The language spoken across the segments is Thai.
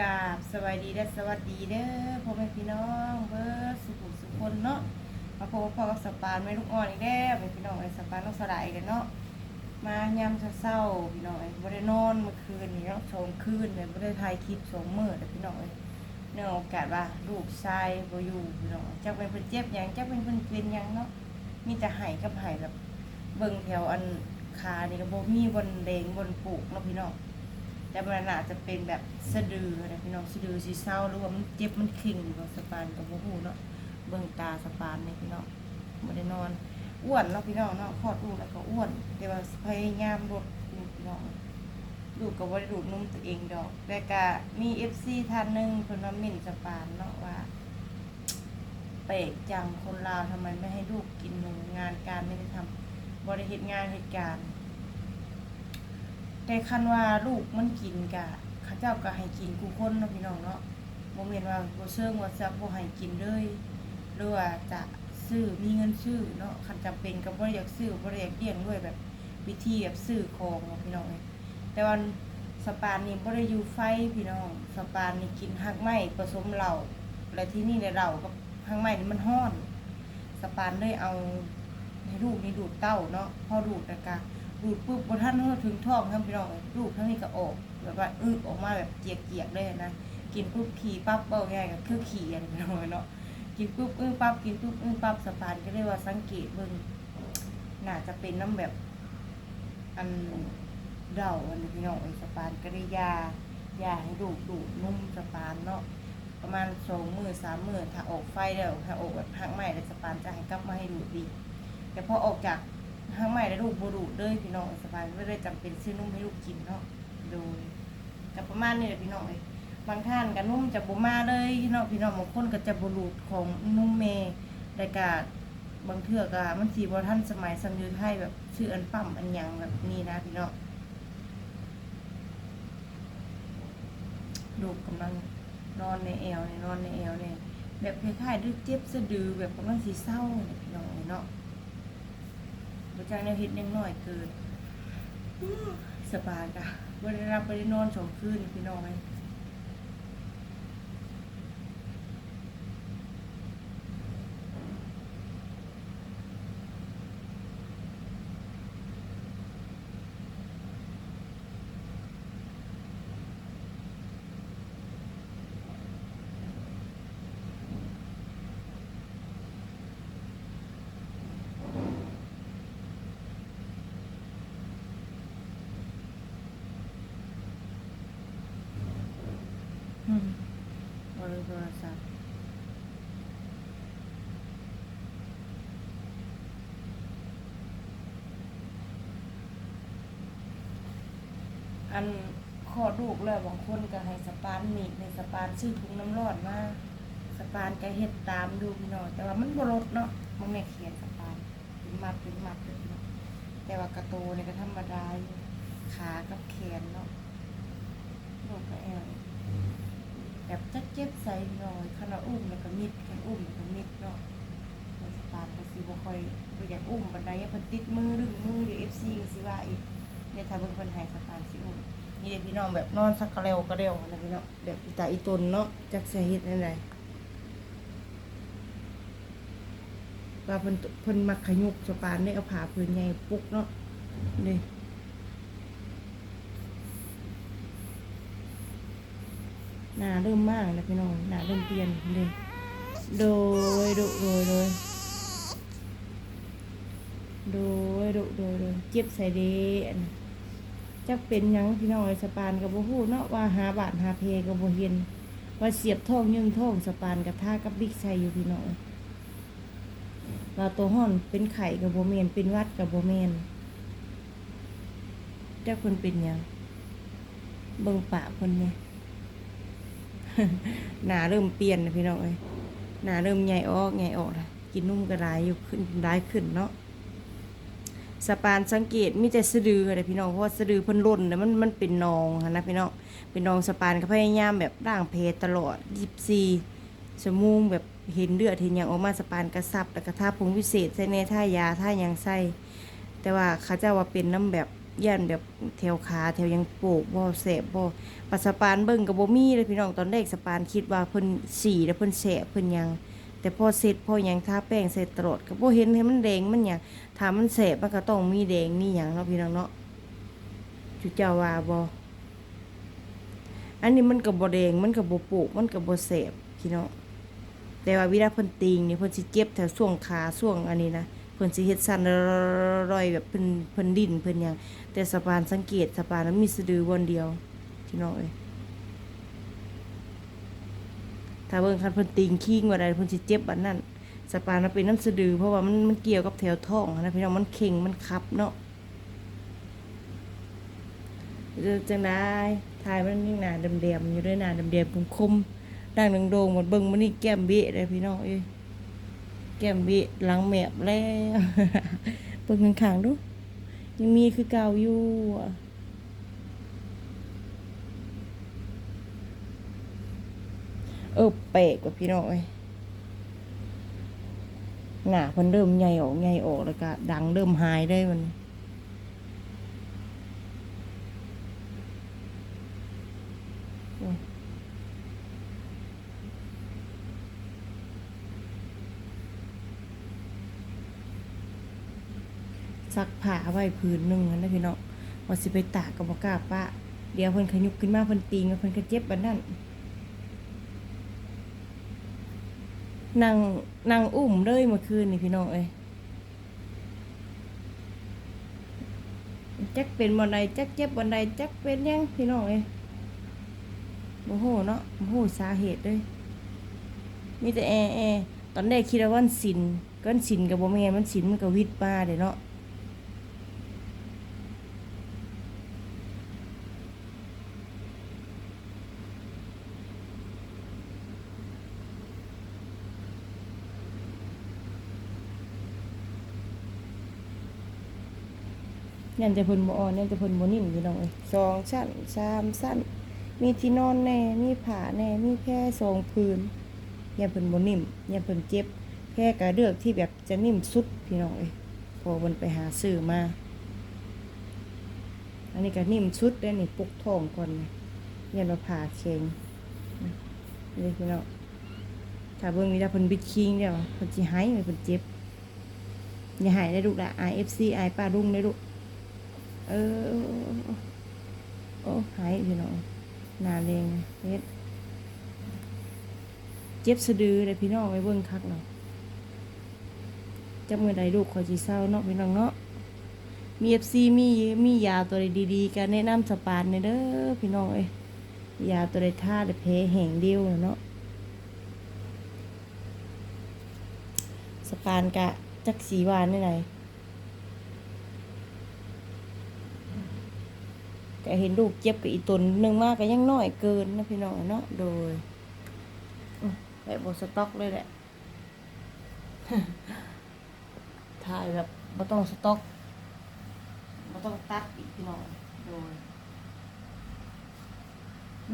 กาบสวัสดีและสวัสดีเด้อพ่อแม่พี่น้องเบิร์สุขุสุคนเนาะมาพบพ่อกับสปานแม่ลูกอ่อนอีกแล้วเป็นพี่น้องไอ้สปานต้องสลายกันเนาะมายามเศร้าพี่น้องไอ้บ่ได้นอนเมื่อคืนนี้เนาะสองคืนเลยบ่ได้ถ่ายคลิปสองมื้อแต่พี่น้องไอ้เนื่องโอกาสว่าลูกชายบ่อยู่พี่น้องจักเป็นเพิ่นเจ็บหยังจักเป็นเพิ่นเป็นหยังเนาะมีแต่ไห้กับไห้แบบเบิ่งแถวอันขานี่ก็บ่มีบนแดงบนปูกเนาะพี่น้อง แต่มันอาจจะเป็นแบบสะดือนะพี่น้องสะดือสีเศร้าหรือว่ามันเจ็บมันเข่งอยู่กับสปานกับหูเนาะเบิ่งตาสปานเนี่ยพี่น้องไม่ได้นอนอ้วนเนาะพี่น้องเนาะคลอดลูกแล้วก็อ้วน แต่ว่าพยายามลดอยู่พี่น้องลูกก็บ่ได้ดูดนมตัวเองดอก แต่ก็มีเอฟซีท่านหนึ่งเพิ่นมามินสปานเนาะว่าเปรกจังคนลาวทำไมไม่ให้ลูกกินนมงานการไม่ได้ทำบริเหตุงานเหตุการณ์ แต่คันว่าลูกมันกินกะเขาเจ้าก็ให้กินกูคนเนาะพี่น้องเนาะบ่แม่นว่าบ่เชิงว่าซับบ่ให้กินเลยหรือว่าจะซื้อมีเงินซื้อเนาะคันจำเป็นก็บ่อยากซื้อบ่อยากเลี้ยงด้วยแบบวิธีแบบซื้อของเนาะพี่น้องเอ้ยแต่ว่าสปานนี่บ่ได้อยู่ไฟพี่น้องสปานนี่กินหักไม้ผสมเหล้าและที่นี่เนี่ยเหล้ากับหักไม้นี่มันร้อน สปานเลยเอาให้ลูกนี่ดูดเต้าเนาะพอดูดแล้วก็ ดูดปุ๊บบนท่านถึงท้องครับพี่น้องลูกทั้งนี้ก็ออกแบบว่าอึออกมาแบบเจียกเจียกๆเลยนะกินปุ๊บขี่ปั๊บเบาง่ายก็คือขี่อันพี่น้องเนาะกินปุ๊บอึ้งปั๊บกินปุ๊บอึ้งปั๊บสะพานก็เรียกว่าสังเกตเบิ่งน่าจะเป็นน้ำแบบ อันเดาอันพี่น้องไอ้สะพานก็ได้ยายาให้ดูดดูดนุ่มสะพานเนาะประมาณสองมือสามมือถ้าออกไฟแล้วถ้าออกแบบหักใหม่แล้วสะพานจะให้กลับมาให้ดูดดีแต่พอออกจาก ห้างใหม่ได้ลูกบูดูเลยพี่น้องสบายไม่ได้จำเป็นซื้อนุ่มให้ลูกกินเนาะโดยกับประมาณนี้แหละพี่น้องเลยบางท่านกับนุ่มจะบุมาเลยพี่น้องพี่น้องบางคนก็จะบูรูดของนุ่มเมย์แต่กาบางเทื่อก็มันสีบท่านสมัยสมัยไทยแบบชื่ออันปั๊มอันยังแบบนี้นะพี่น้องลูกกำลังนอนในแอวเนี่ยนอนในแอวเนี่ยแบบคล้ายๆด้วยเจ็บสะดือแบบกำลังสีเศร้าเนี่ยพี่น้องเนาะ บจังแนวเฮ็ดยังน้อยเกินสบายกะบ่ได้รับบ่ได้นอนสองคืนพี่น้องเอ้ยอืมบ่ได้โทรศัพท์ อันขอลูกแล้วบางคนก็ให้สปานมีดในสปานซื้อถุงน้ำร้อนมาสปานก็เฮ็ดตามดูพี่น้องแต่ว่ามันบ่ลดเนาะมันแม่เขียนสปานเป็นมัดเป็นมัดเลยพี่น้องแต่ว่ากระโตนี่ก็ธรรมดาขากับแขนเนาะลูกก็แอวแบบจะเจ็บใส่หน่อยขณะอุ้มแล้วก็มิดกันอุ้มแล้วก็มิดเนาะสตาร์ทก็สิบ่ค่อยบ่อยากอุ้มบันไดเพิ่นติดมือดึงมือเดี๋ยว FC ก็สิว่าอีก เนี่ยวทำเป็นคนไทยสตาร์สิอุ่นนี่เด็กพี่น้องแบบนอนสักกระเร็วกระเร็วนะพี่น้องแบบอีตาอีตนเนาะจักเสียหิตนั่นไงปลาเพิ่นเพิ่นมักขยุกสปานได้เอาผ่าเพิ่นใหญ่ปุ๊กเนาะนี่หนาเริ่มมากนะพี่น้องหนาเริ่มเปลี่ยนเลยโดยโดยโดยโดยโดยโดยโดยเจ็บใส่เดน จะเป็นยังพี่น้องไอ้สปานกับโบฮู้เนาะว่าหาบาทหาเพกับโบเห็นว่าเสียบท่องยึงท่องสปานกับท่ากับบิ๊กใส่อยู่พี่น้องว่าตัวห่อนเป็นไข่กับโบเมนเป็นวัดกับโบเมนเจ้าคนเป็นยังเบิ่งปากคนเนี่ยหนาเริ่มเปลี่ยนนะพี่น้องเอ้ยหนาเริ่มใหญ่ออกใหญ่ออกละกินนุ่มกระไรอยู่ขึ้นได้ขึ้นเนาะ สปานสังเกตมีแต่สะดืออะไรพี่น้องเพราะว่าสะดือเพิ่นล่นแล้วมันมันเป็นนองนะพี่น้องเป็นนองสปานก็พยายามแบบร่างเพตลอดยิบซีสมูงแบบเห็นเลือดเห็นอย่างออกมาสปานกระซับแล้วก็ท่าพงวิเศษใส่ในท่ายาท่ายังใส่แต่ว่าเขาเจะว่าเป็นน้ำแบบย่านแบบแถวขาแถวยังโปกบ่แสบบ่ปัสสปานเบิ่งก็บ่มีเลยพี่น้องตอนแรกสปานคิดว่าเพิ่นสีแล้วเพิ่นแสบเพิ่นยัง แต่พอเสร็จพอหยังทาแป้งเสร็จตลอดก็บ่เห็นให้มันแดงมันหยังถามันแสบมันก็ต้องมีแดงมีหยังเนาะพี่น้องเนาะจุเจ้าว่าบ่อันนี้มันก็บ่แดงมันก็บ่โปกมันก็บ่แสบพี่น้องแต่ว่าเวลาพิ่นติงนี่เพิ่นสิเจ็บแถวช่วงขาช่วงอันนี้นะเพิ่นสิเฮ็ดสั่นรอยแบบเพิ่นเพิ่นดิ้นเพิ่นหยังแต่สะพานสังเกตสะพานมันมีสะดือวนเดียวพี่น้องเอ้ย ถ้าเบิ่งคันเพิ่นติงคิงว่าใดเพิ่นสิเจ็บอันนั้นสะพานมันเป็นน้ำสะดือ เพราะว่ามันมันเกี่ยวกับแถวท้องนะพี่น้องมันเข่งมันคับเนาะเดี๋ยวจังได้ทายมันนี่หนาเดิมๆอยู่ด้วยหนาเดิมๆคมๆดังโด่งๆหมดเบิ่งมันนี่แก้มเบะเลยพี่น้องเอ้ยแก้มเบิหลังแมบแล้วเปิดข้างๆดูยังมีคือเก่าอยู่อะ เออเปะกว่าพี่น้องเอ้ยหน้าเพิ่นเริ่มใหญ่ออกใหญ่ออกแล้วก็ดังเริ่มหายได้มันซักผ้าไว้พื้นหนึ่งนะพี่น้องว่าสิไปตากกับบ่กล้าปะ เดี๋ยวเพิ่นขยุกขึ้นมาเพิ่นตีงเพิ่นก็เจ็บบัดนั้น นั่งนั่งอุ้มเลยเมื่อคืนนี่พี่น้องเอ้ยจักเป็นบันไดจักเจ็บบันไดจักเป็นยังพี่น้องเอ้ยโมโหเนาะโอ้โหสาเหตุเลยมีแต่แอแอตอนแรกคิดว่าวันสินก็วันสินกับ่แม่มันสินมันก็วิดมาเด้เนาะ ยันจะเพิ่นบ่อ่อนยันจะเพิ่นบ่นิ่มพี่น้องเอ้ยสองชั้นสามชั้น มีที่นอนแน่มีผ้าแน่มีแพร่สองพื้นยันเพิ่นบ่นิ่มยันเพิ่นเจ็บแพร่ก็เลือกที่แบบจะนิ่มสุดพี่น้องเอ้ยพอเพิ่นไปหาซื้อมาอันนี้ก็นิ่มสุดเด้นี่ปุกทองก่อนนี่ยันว่าผ่าเค็งนี่พี่น้องถ้าเบิ่งมีแต่เพิ่นบิดคิงเดียวเพิ่นสิหายเพิ่นเจ็บอย่าหายได้ลูกละ IFC อายป้ารุ่งได้ลูก เออโอ้หายพี่น้องหนาแรงเฮ็ดเจ็บสะดือเลยพี่น้องไว้เบิ่งคักเนาะจับมือใดลูกขอยจีเศร้าเนาะพี่น้องเนาะมีเอฟซีมีมียาตัวใดดีๆกันแนะนำสปานในเด้อพี่น้องเอ้ยยาตัวใดท่าใดแผลแห้งเดียวเนาะสปานกะจักสีวานนี่ไหน ก็เห็นลูกเจ็บกับอีตนหนึ่งมากก็ยังน้อยเกินนะพี่น้องเนาะโดยแบบบสต็อกเลยแหละถ่ายแบบไม่ต้องสต็อกไม่ต้องตัดอีกพี่น้องโดย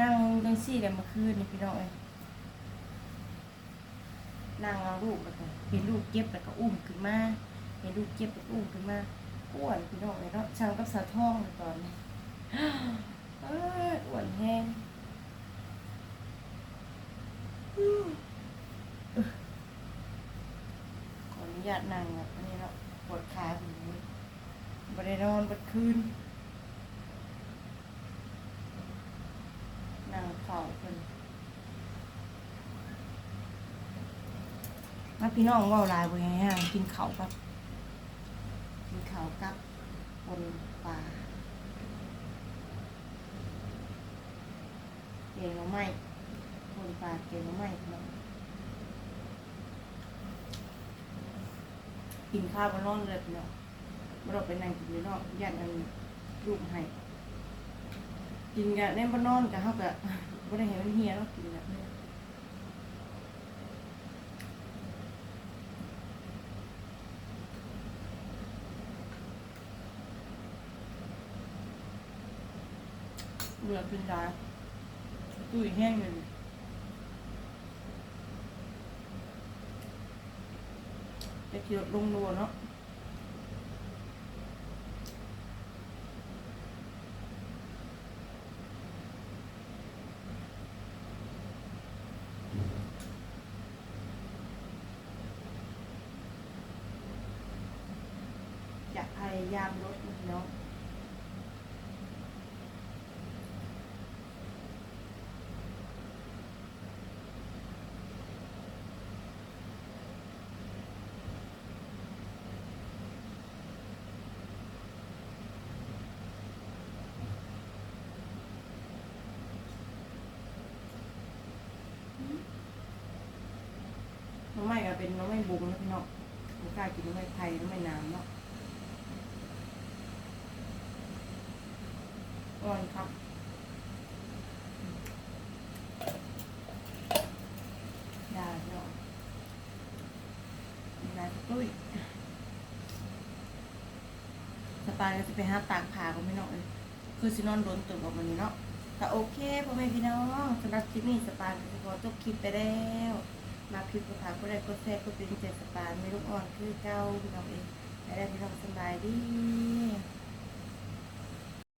นั่งจังซี่เลยเมื่อคืนนี่พี่น้องเอ้ยนั่งเอาลูกแล้วก็เห็นลูกเจ็บแล้วก็อุ้มขึ้นมาเห็นลูกเจ็บแล้วก็อุ้มขึ้นมาอ้วนพี่น้องเลยเนาะช่างกับสาท่องเลยตอนนี้ อ้ยอ้วนแห้งขออนุญาตนั่งแบบนี้เนาะปวดขาถึงนี้บ่ได้นอนบัดคืนนั่งเฝ้าเพิ่นมาพี่น้องว่าลายบ่ไงฮะกินเข้ากับกินเข้ากับบนป่า เกงหน่อไม้คนปลาเกงหน่อไม้กินข้าวบนนอนเลยเนาะไม่ต้องไปนั่งกินอยู่นอกยันอันลูกให้กินกันในบนนอนกับเขากับบ่ได้เห็นมันเฮียเนาะกินแบบนี้เบื่อกินได้ ตุยแห้งเลยจะเกี่ยวลงรัวเนาะจะพยายามลดเนาะ เป็นน้องไม่บุ้งนะพี่น้องไม่กล้ากินน้องไม่ไทยน้องไม่น้ำเนาะอ่อนครับได้เนาะได้ตุ้ยสปายก็จะไปหาตากผาก็ไม่เนาะเลยคือสินอนโดนตื่นออกมานี้เนาะแต่โอเคพ่อแม่พี่น้องสำหรับคลิปนี้สปาก็จะขอจบคลิปไปแล้ว มาพิมพ์ภาษาผู้ใดก็แท้ก็เป็นเจสปานไม่ลูกอ่อนคือเจ้าพี่น้องเองได้พี่น้องสบายดี